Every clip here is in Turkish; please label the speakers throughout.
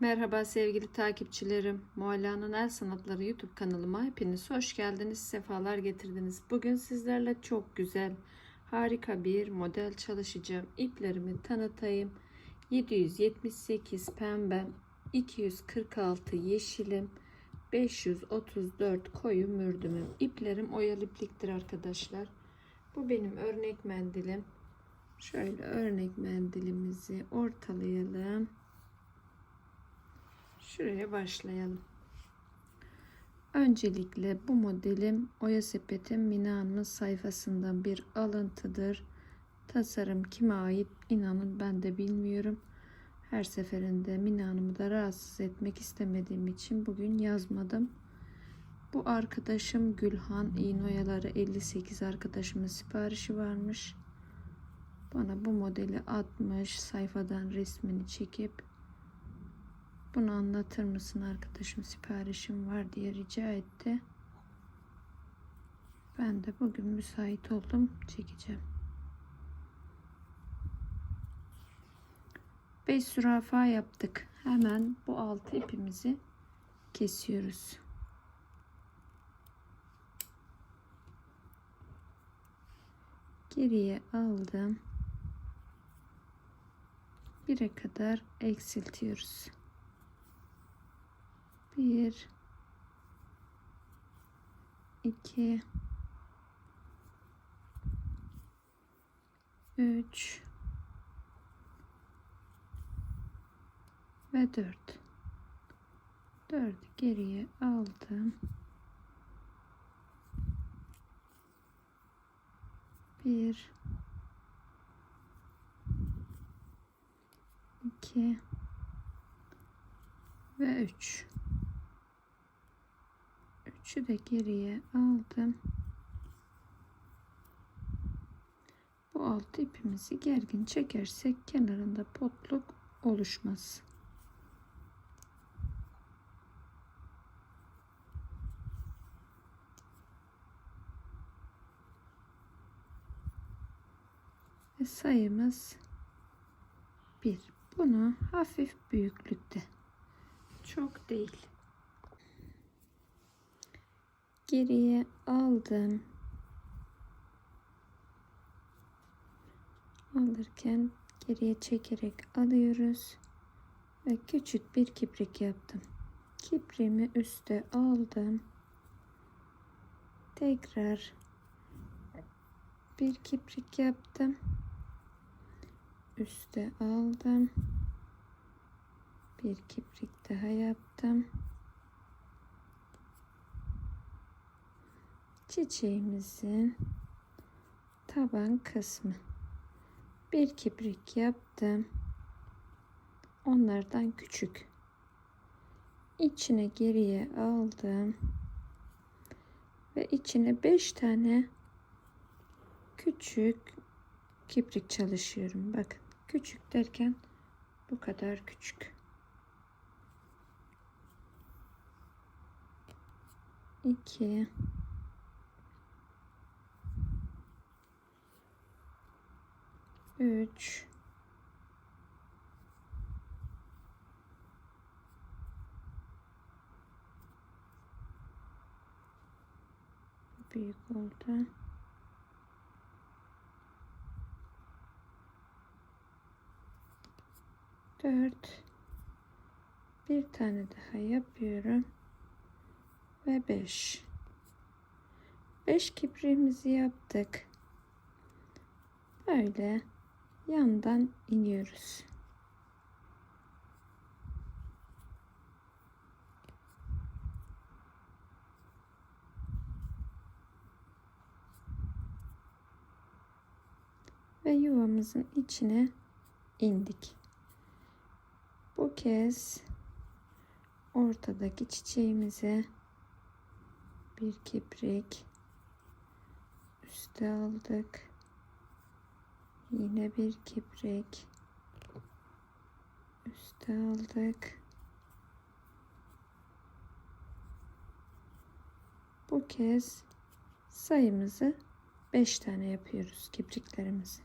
Speaker 1: Merhaba sevgili takipçilerim. Mualla'nın El Sanatları YouTube kanalıma hepiniz hoş geldiniz, sefalar getirdiniz. Bugün sizlerle çok güzel, harika bir model çalışacağım. İplerimi tanıtayım. 778 pembe, 246 yeşilim, 534 koyu mürdümüm. İplerim oyalı ipliktir arkadaşlar. Bu benim örnek mendilim. Şöyle örnek mendilimizi ortalayalım. Şuraya başlayalım. Öncelikle bu modelim Oya Sepet'in Mina Hanım'ın sayfasından bir alıntıdır. Tasarım kime ait inanın ben de bilmiyorum. Her seferinde Mina Hanım'ı da rahatsız etmek istemediğim için bugün yazmadım. Bu arkadaşım Gülhan İğnoyaları 58 arkadaşımın siparişi varmış. Bana bu modeli atmış sayfadan resmini çekip bunu anlatır mısın arkadaşım siparişim var diye rica etti. Ben de bugün müsait oldum çekeceğim. 5 zürafa yaptık. Hemen bu altı ipimizi kesiyoruz. Geriye aldım. 1'e kadar eksiltiyoruz. Bir, iki, üç ve dört. Dört geriye aldım. Bir, iki ve üç. 3'ü de geriye aldım. Bu alt ipimizi gergin çekersek kenarında potluk oluşmaz. Ve sayımız 1. Bunu hafif büyüklükte. Çok değil geriye aldım. Alırken geriye çekerek alıyoruz ve küçük bir kiprik yaptım. Kiprimi üste aldım. Tekrar bir kiprik yaptım. Üste aldım. Bir kiprik daha yaptım. Çiçeğimizin taban kısmı. Bir kibrik yaptım. Onlardan küçük. İçine geriye aldım. Ve içine 5 tane küçük kibrik çalışıyorum. Bakın küçük derken bu kadar küçük. 2 3 büyük oldu. Dört. Bir tane daha yapıyorum. Ve beş. Beş kipriğimizi yaptık. Böyle yandan iniyoruz. Ve yuvamızın içine indik. Bu kez ortadaki çiçeğimize bir kibrik üste aldık Yine bir kibrik üste aldık. Bu kez sayımızı 5 tane yapıyoruz kibriklerimizi.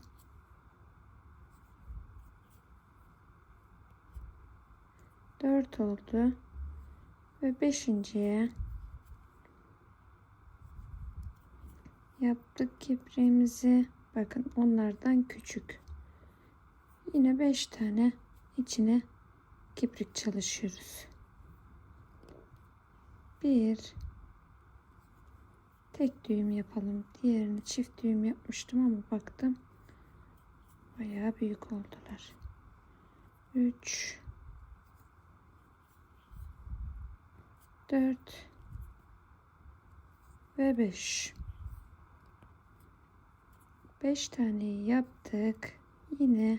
Speaker 1: 4 oldu. Ve beşinciye yaptık kipriğimizi. Bakın onlardan küçük. Yine 5 tane içine kiprik çalışıyoruz. Bir tek düğüm yapalım. Diğerini çift düğüm yapmıştım ama baktım bayağı büyük oldular. 3 4 ve 5 5 taneyi yaptık. Yine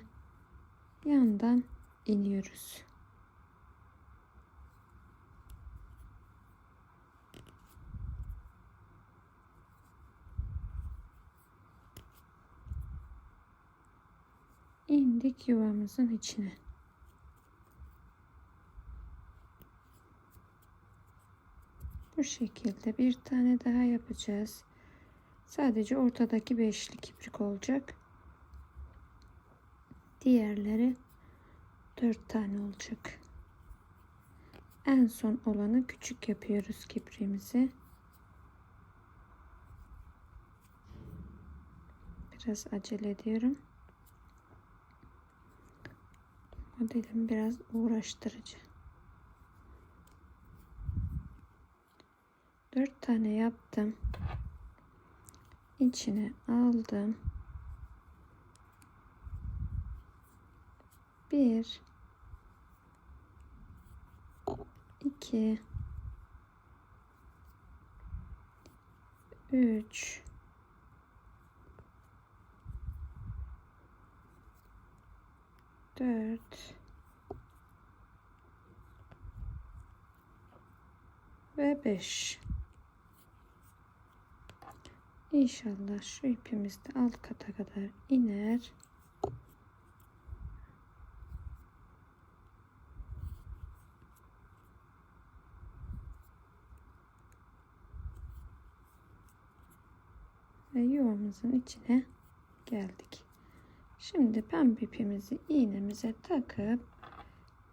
Speaker 1: yandan iniyoruz. indik yuvamızın içine. Bu şekilde bir tane daha yapacağız. Sadece ortadaki beşli kiprik olacak. Diğerleri dört tane olacak. En son olanı küçük yapıyoruz kipriğimizi. Biraz acele ediyorum. Modelim biraz uğraştırıcı. Dört tane yaptım. İçine aldım. Bir, iki, üç, dört ve beş. İnşallah şu ipimiz de alt kata kadar iner. Ve yuvamızın içine geldik. Şimdi pembe ipimizi iğnemize takıp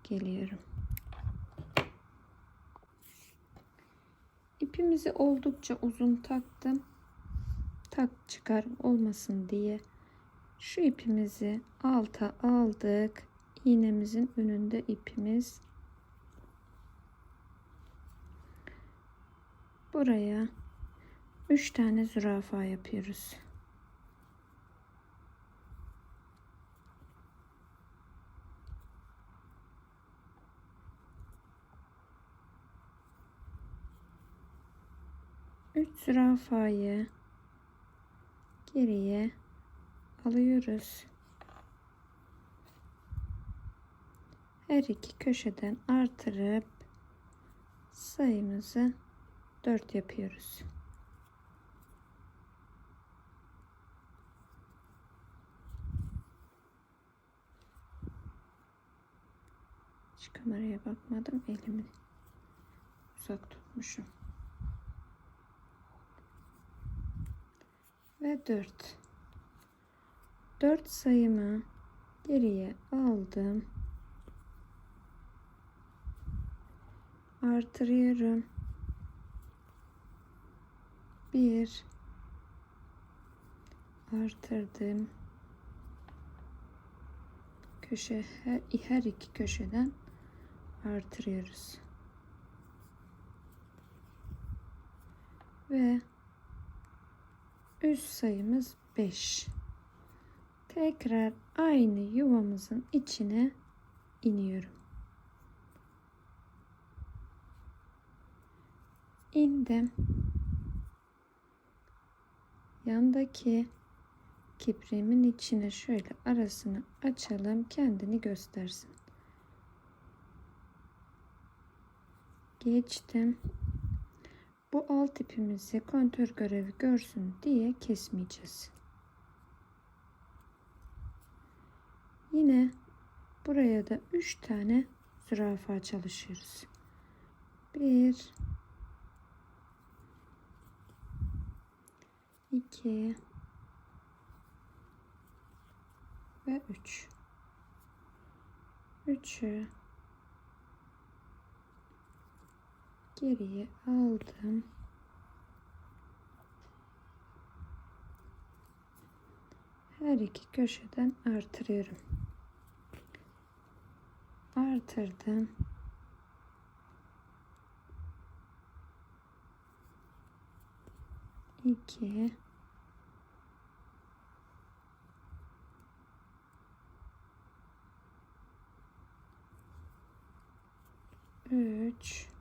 Speaker 1: geliyorum. İpimizi oldukça uzun taktım tak çıkar olmasın diye şu ipimizi alta aldık. İğnemizin önünde ipimiz. Buraya 3 tane zürafa yapıyoruz. Üç zürafayı geriye alıyoruz. Her iki köşeden artırıp sayımızı 4 yapıyoruz. Hiç kameraya bakmadım. Elimi uzak tutmuşum. Ve 4. 4 sayımı geriye aldım. Artırıyorum. 1 artırdım. Köşe her, her iki köşeden artırıyoruz. Ve üst sayımız 5. Tekrar aynı yuvamızın içine iniyorum. İndim. Yandaki kipriğimin içine şöyle arasını açalım kendini göstersin. Geçtim. Bu alt ipimizi kontör görevi görsün diye kesmeyeceğiz. Yine buraya da 3 tane zürafa çalışıyoruz. 1 2 ve 3 3'ü geriye aldım. Her iki köşeden artırıyorum. Artırdım. İki. Üç.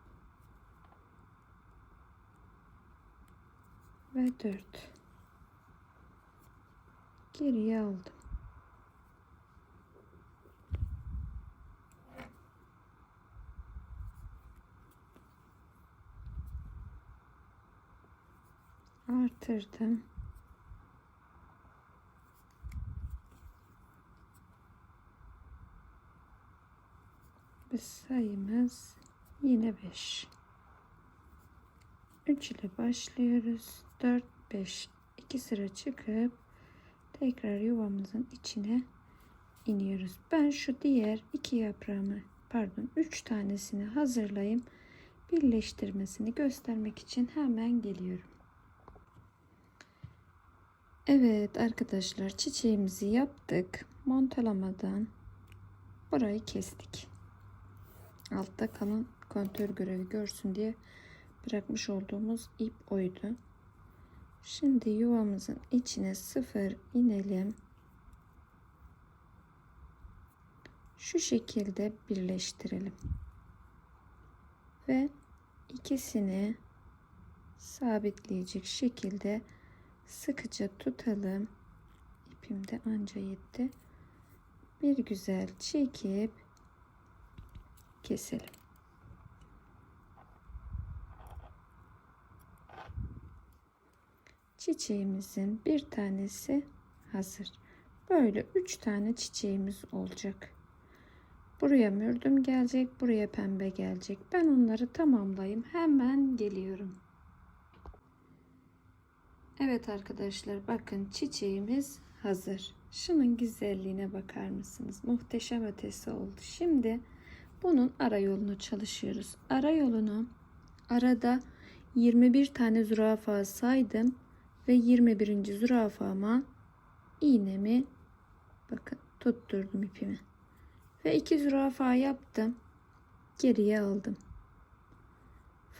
Speaker 1: Ve dört. Geriye aldım. Artırdım. Ve sayımız yine 5. 3 ile başlıyoruz. 4 5 2 sıra çıkıp tekrar yuvamızın içine iniyoruz. Ben şu diğer iki yaprağımı pardon 3 tanesini hazırlayayım. Birleştirmesini göstermek için hemen geliyorum. Evet arkadaşlar çiçeğimizi yaptık. Montalamadan burayı kestik. Altta kalan kontör görevi görsün diye bırakmış olduğumuz ip oydu. Şimdi yuvamızın içine sıfır inelim. Şu şekilde birleştirelim. Ve ikisini sabitleyecek şekilde sıkıca tutalım. İpim de anca yetti. Bir güzel çekip keselim. Çiçeğimizin bir tanesi hazır. Böyle üç tane çiçeğimiz olacak. Buraya mürdüm gelecek, buraya pembe gelecek. Ben onları tamamlayayım. Hemen geliyorum. Evet arkadaşlar bakın çiçeğimiz hazır. Şunun güzelliğine bakar mısınız? Muhteşem ötesi oldu. Şimdi bunun ara yolunu çalışıyoruz. Ara yolunu arada 21 tane zürafa saydım ve 21. zürafama iğnemi bakın tutturdum ipimi. Ve iki zürafa yaptım. Geriye aldım.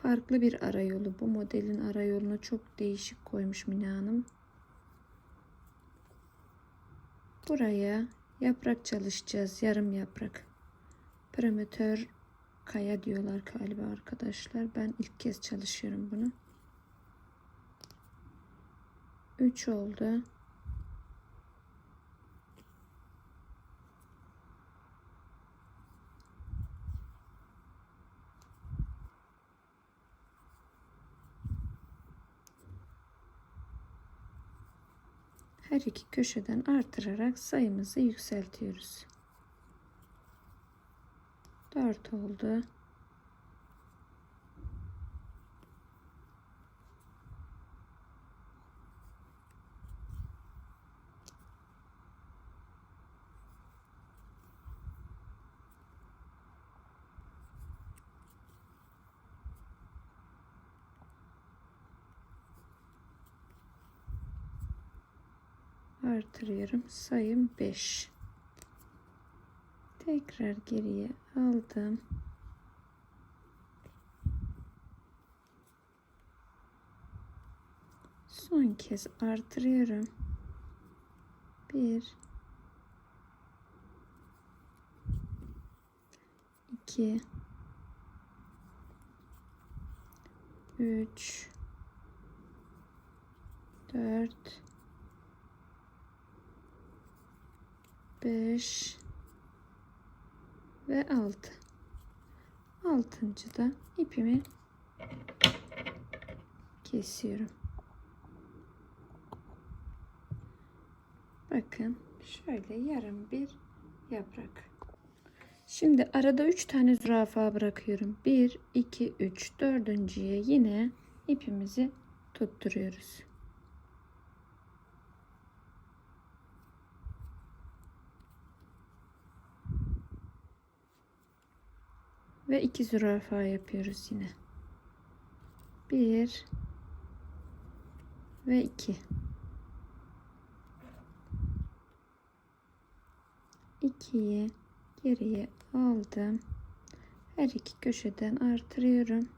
Speaker 1: Farklı bir arayolu. Bu modelin arayolunu çok değişik koymuş Mine Hanım. Buraya yaprak çalışacağız. Yarım yaprak. Prematör kaya diyorlar galiba arkadaşlar. Ben ilk kez çalışıyorum bunu. 3 oldu. Her iki köşeden artırarak sayımızı yükseltiyoruz. 4 oldu. Artırıyorum. Sayım 5. Tekrar geriye aldım. Son kez artırıyorum. 1 2 3 4 5 ve 6 altıncı da ipimi kesiyorum. Bakın şöyle yarım bir yaprak. Şimdi arada 3 tane zürafa bırakıyorum. 1 2 3 dördüncüye yine ipimizi tutturuyoruz ve iki zürafa yapıyoruz yine. 1 ve 2 2'yi geriye aldım. Her iki köşeden artırıyorum.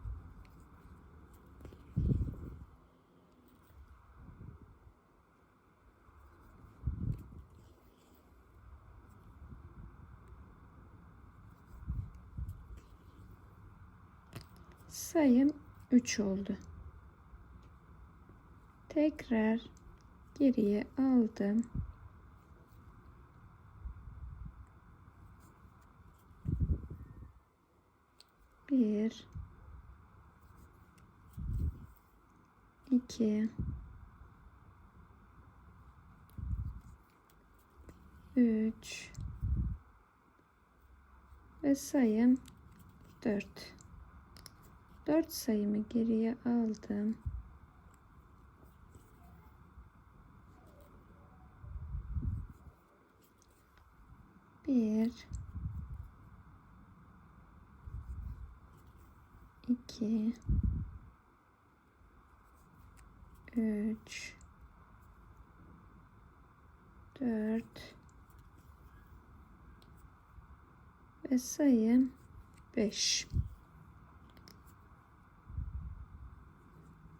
Speaker 1: Sayım 3 oldu. Tekrar geriye aldım. Bir, iki, üç ve sayım dört. Dört sayımı geriye aldım. Bir, iki, üç, dört ve sayım beş.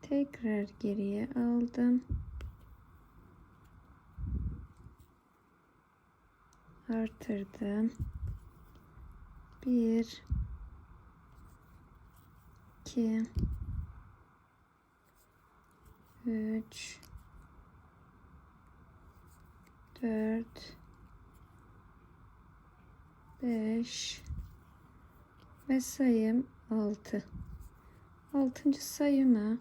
Speaker 1: Tekrar geriye aldım. Artırdım. Bir, iki, üç, dört, beş ve sayım altı. Altıncı sayımı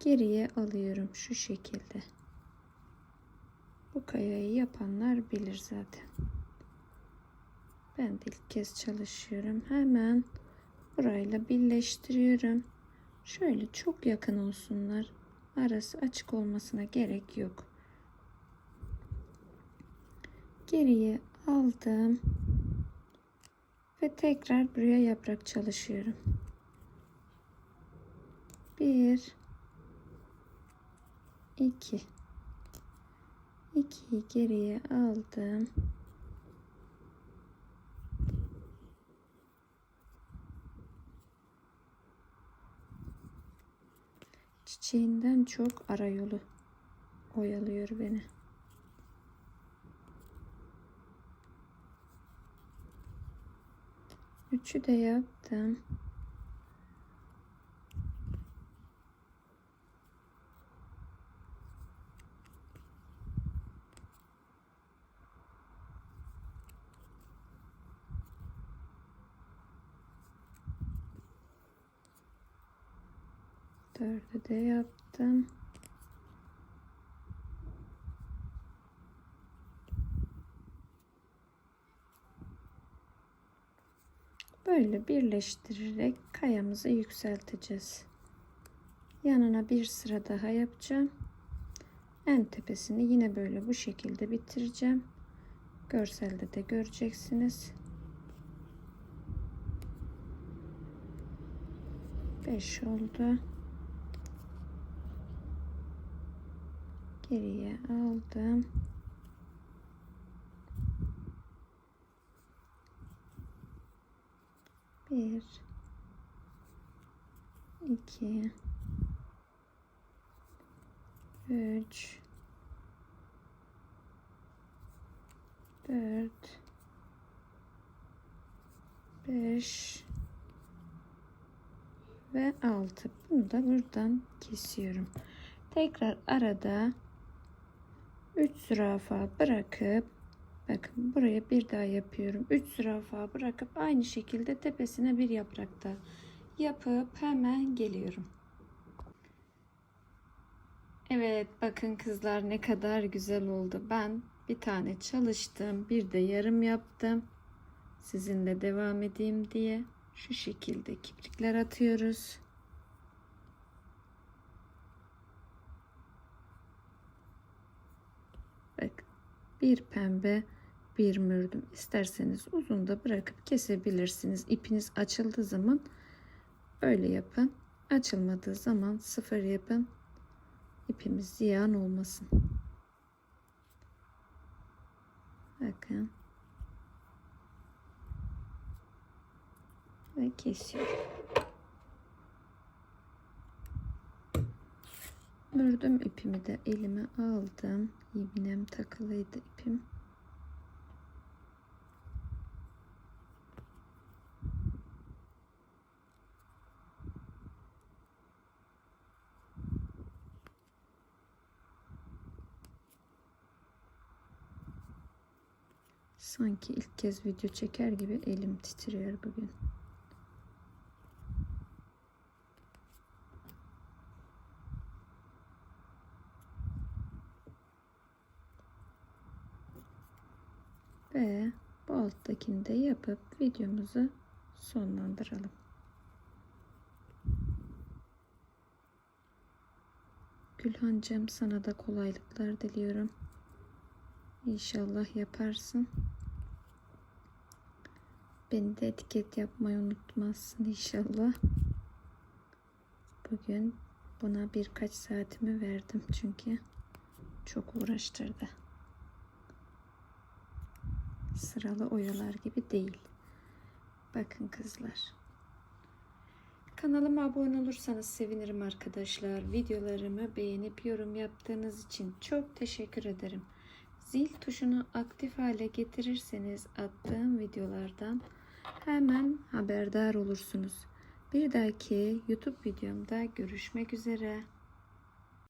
Speaker 1: geriye alıyorum şu şekilde. Bu kayayı yapanlar bilir zaten. Ben de ilk kez çalışıyorum. Hemen burayla birleştiriyorum. Şöyle çok yakın olsunlar. Arası açık olmasına gerek yok. Geriye aldım. Ve tekrar buraya yaprak çalışıyorum. Bir, iki, ikiyi geriye aldım. Çiçeğinden çok ara yolu oyalıyor beni. Üçü de yaptım. Dördü de yaptım. Böyle birleştirerek kayamızı yükselteceğiz. Yanına bir sıra daha yapacağım. En tepesini yine böyle bu şekilde bitireceğim. Görselde de göreceksiniz. 5 oldu. Geriye aldım. Bir, iki, üç, dört, beş ve altı. Bunu da buradan kesiyorum. Tekrar arada 3 zürafa bırakıp bakın buraya bir daha yapıyorum. 3 zürafa bırakıp aynı şekilde tepesine bir yaprakta yapıp hemen geliyorum. Evet bakın kızlar ne kadar güzel oldu. Ben bir tane çalıştım. Bir de yarım yaptım. Sizinle devam edeyim diye. Şu şekilde kiprikler atıyoruz. Bir pembe bir mürdüm. İsterseniz uzun da bırakıp kesebilirsiniz. İpiniz açıldığı zaman böyle yapın. Açılmadığı zaman sıfır yapın. İpimiz ziyan olmasın. Bakın. Ve kesiyorum. Ördüm ipimi de elime aldım. İğnem takılıydı ipim. Sanki ilk kez video çeker gibi elim titriyor bugün. Ve bu alttakini de yapıp videomuzu sonlandıralım. Gülhancığım sana da kolaylıklar diliyorum. İnşallah yaparsın. Beni de etiket yapmayı unutmazsın inşallah. Bugün buna birkaç saatimi verdim çünkü çok uğraştırdı. Sıralı oyalar gibi değil. Bakın kızlar. Kanalıma abone olursanız sevinirim arkadaşlar. Videolarımı beğenip yorum yaptığınız için çok teşekkür ederim. Zil tuşunu aktif hale getirirseniz attığım videolardan hemen haberdar olursunuz. Bir dahaki YouTube videomda görüşmek üzere.